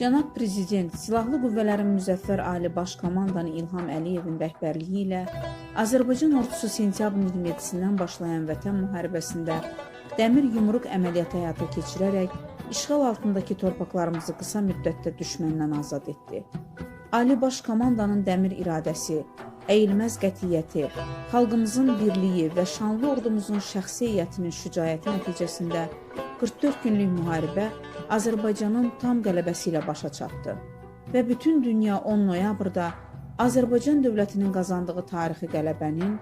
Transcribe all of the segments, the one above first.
Cənab Prezident Silahlı Qüvvələrin Müzəffər Ali Baş Komandanı İlham Əliyevin rəhbərliyi ilə Azərbaycan ordusu sentyabrın 27-sindən başlayan Vətən müharibəsində dəmir yumruq əməliyyatı həyata keçirərək işğal altındakı torpaqlarımızı qısa müddətdə düşməndən azad etdi. Ali Baş Komandanın dəmir iradəsi, əyilməz qətiyyəti, xalqımızın birliyi və şanlı ordumuzun şəxsi heyətinin şücaəti nəticəsində 44 günlük müharibə Azərbaycanın tam qələbəsi ilə başa çatdı və bütün dünya 10 noyabrda Azərbaycan dövlətinin qazandığı tarixi qələbənin,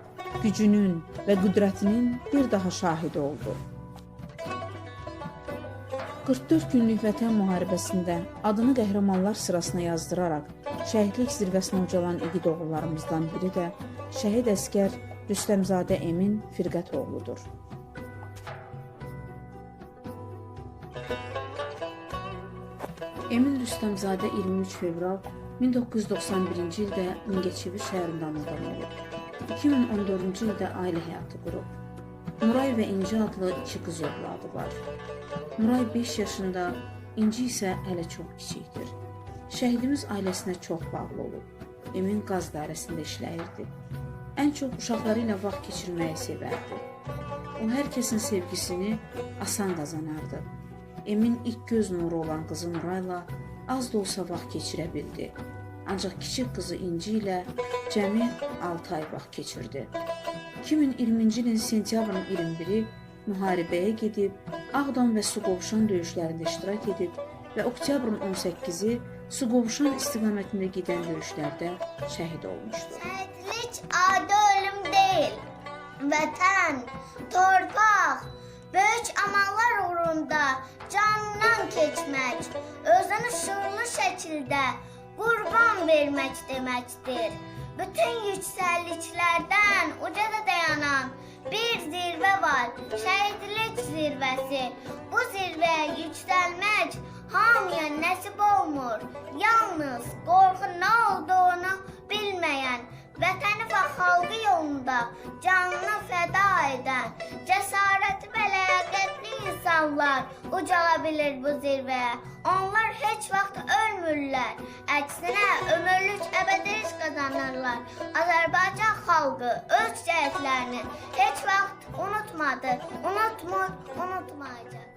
gücünün və qüdrətinin bir daha şahidi oldu. 44 günlük vətən müharibəsində adını qəhrəmanlar sırasına yazdıraraq şəhidlik zirvəsinə ucalan igid oğullarımızdan biri də şəhid əskər Rüstəmzadə Emin Firqətoğludur. Emin Rüstəmzadə 23 fevral 1991-ci ildə Mingəçevir şəhərində anadan olub. 2014-cü ildə ailə həyatı qurub. Nuray və İnci adlı iki qız övladı var. Nuray 5 yaşında, İnci isə hələ çox kiçikdir. Şəhidimiz ailəsinə çox bağlı olub. Emin qaz dairəsində işləyirdi. Ən çox uşaqları ilə vaxt keçirməyi sevərdi. O hər kəsin sevgisini asan qazanardı. Emin ilk göz nuru olan qızı Nurayla az da olsa vaxt keçirə bildi. Ancaq kiçik qızı İnci ilə cəmi 6 ay vaxt keçirdi. 2020-ci ilin sentyabrın 21-i müharibəyə gedib, Ağdam və Suqovuşan döyüşlərində iştirak edib və oktyabrın 18-i Suqovuşan istiqamətində gedən döyüşlərdə şəhid olmuşdu. Şəhidlik adi ölüm deyil. Vətən, torpaq, böyük amallar uğrunda keçmək, özünü şuurlu şəkildə qurban vermək deməkdir. Bütün yüksəkliklərdən ucada dayanan bir zirvə var, şəhidlik zirvəsi. Bu zirvəyə yüksəlmək hamıya nəsib olmur. Yalnız qorxu krallar ucalabilir bu zirveye. Onlar hiç vakt ölmürler. Aksine ömürlük ebediş kazanırlar. Azerbaycan halkı öz şehitlerini hiç vakt unutmadı. Unutmur, unutmayacak.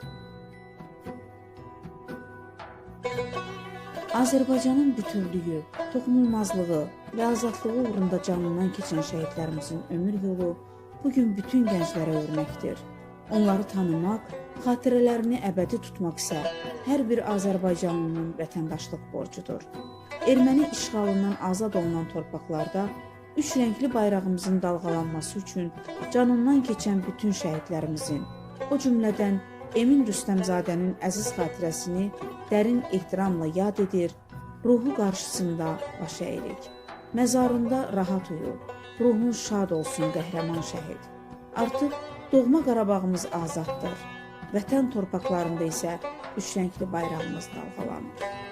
Azərbaycanın bütövlüyü, toxunulmazlığı və azadlığı uğrunda canından keçən şəhidlərimizin ömür yolu bu gün bütün gənclərə örnəkdir. Onları tanımaq, xatirələrini əbədi tutmaq isə hər bir Azərbaycanlının vətəndaşlıq borcudur. Erməni işğalından azad olunan torpaqlarda üç rəngli bayrağımızın dalğalanması üçün canından keçən bütün şəhidlərimizin, o cümlədən Emin Rüstəmzadənin əziz xatirəsini dərin ehtiramla yad edir, ruhu qarşısında baş əyirik. Məzarında rahat uyu, ruhun şad olsun qəhrəman şəhid. Artıq doğma Qarabağımız azaddır. Vətən torpaqlarında isə üç rəngli bayrağımız dalğalanır.